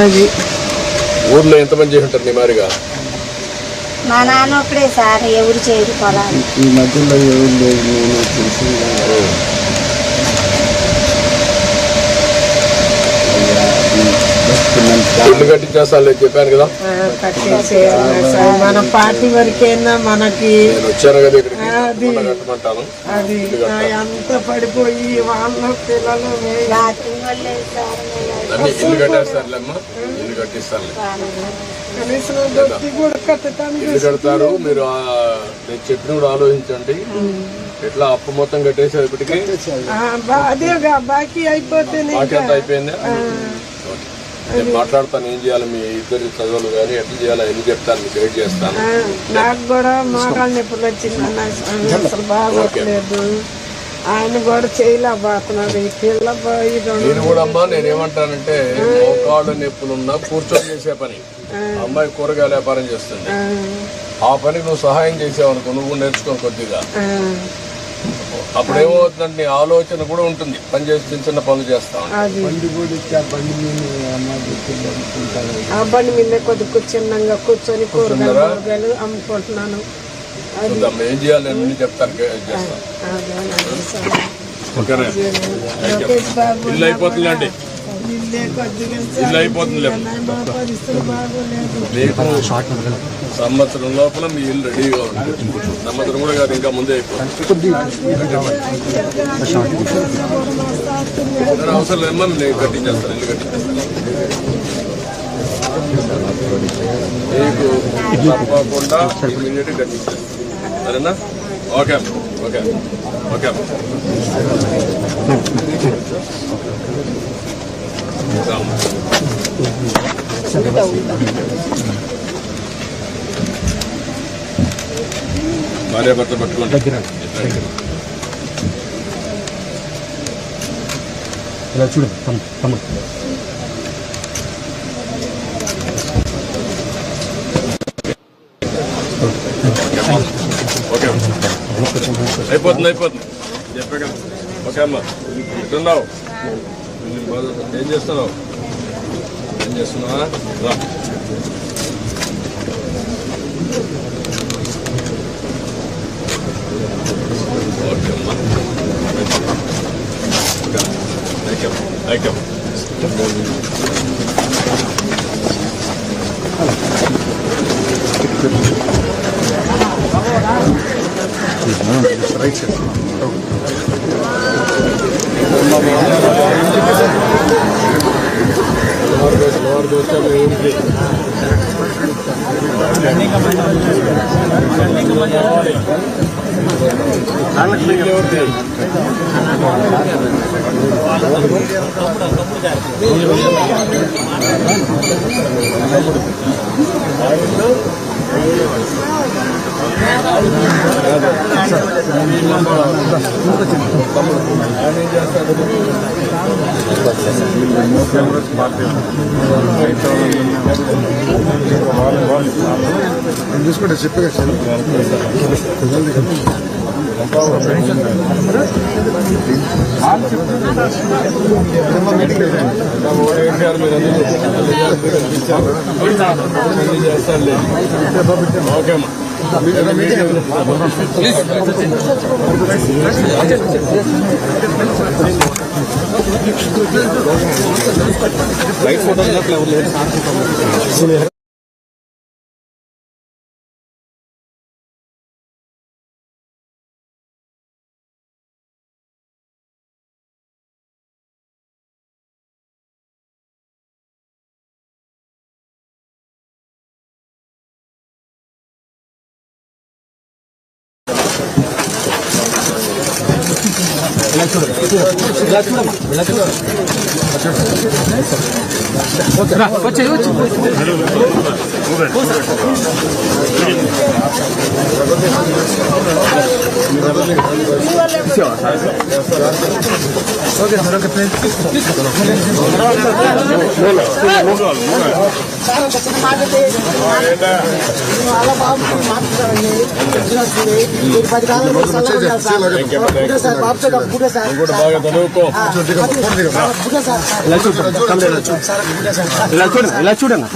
అది. ఊర్లో ఎంతమంది చేసి ఉంటారు నీ మారిగా? మా నాన్న ఒకడే సార్ ఎవరు చేయరు పొలాలు. ఈ మధ్యలో ఎవరు లేదు నేను తెలిసింది ఇల్లు చెప్పాను కదా. సార్. మన పార్టీ వరకైనా మనకి? నేను వచ్చాను కదా ఇక్కడికి. అది. అది అంత పడిపోయి వాళ్ళ పిల్లలు కనీసం దొడ్డి కూడా కట్టడానికి కడతారు. మీరు ఆ, నేను చెప్పిన కూడా ఆలోచించండి. ఎట్లా అప్పు మొత్తం కట్టేసేపటికి ఆ, బా- అదే గా- బాకీ అంతా అయిపోయిందా. నేను మాట్లాడతాను ఏం చేయాలి మీ ఇద్దరి చదువులు కానీ ఎట్లా చేయాలి ఎన్ని చెప్తాను మీకు గైడ్ చేస్తాను. నాకు కూడా మోకాళ్ళ నొప్పులు వచ్చిందన్న అసలు బాగోట్లేదు. ఆయన కూడా చేయలేకపోతున్నాడు ఈ పిల్ల నేను కూడా అమ్మా నేను ఏమంటానంటే మోకాళ్ళు నొప్పులున్నా కూర్చొని చేసే పని. అమ్మాయి కూరగాయల వ్యాపారం చేస్తుంది. ఆ, పనికి నువ్వు సహాయం చేసావు అనుకో నువ్వు నేర్చుకో కొద్దిగా. అప్పుడు ఏమవుతుందంటే నీ ఆలోచన కూడా ఉంటుంది. పని చేసి చిన్న చిన్న పనులు చేస్తావు అది. బండి ఆ బండి మీద కొద్ది చిన్నంగా కూర్చొని కూరగాయలు అమ్ముకుంటున్నాను. చూద్దాం ఏం చేయాలి? నేను అన్ని అదేనండి సార్. ఓకేనా? ఇల్లు అయిపోతుందండి ఇల్లే మీకు సంవత్సరం లోపల మీ ఇల్లు రెడీగా ఉంటుంది సంవత్సరం కూడా కాదు ఇంకా ముందే అయిపోతుంది అవసరం లేదమ్మా నేను కట్టించేస్తాను ఇల్లు కట్టించేస్తాను. మీకు తప్పకుండా ఇమీడియట్ కట్టించేస్తాను. సరేనా? ఓకే. Okay okay. భార్య భర్త పట్టుకోండి ఇలా చూడు తమ్ముడు ఓకే అయిపోతుంది అయిపోతుంది చెప్పా ఓకే అమ్మా ఎట్టున్నావు ఏం చేస్తున్నావు? ఏం చేస్తున్నావా? రా. రైట్ సార్ అమ్మా ఓకే థ్యాంక్ యూ చూసుకుంటే చెప్పే సార్ లైట్ ఫోటోగ్రాఫ్ ఎవరు లేదు వచ్చే వచ్చి ఓటేసారు మీరు అందరూ చేస్తారులే ఓకే అమ్మా కూడా బాగా చదువుకో ఇలా చూడండి ఇలా చూడండి ఇలా చూడండి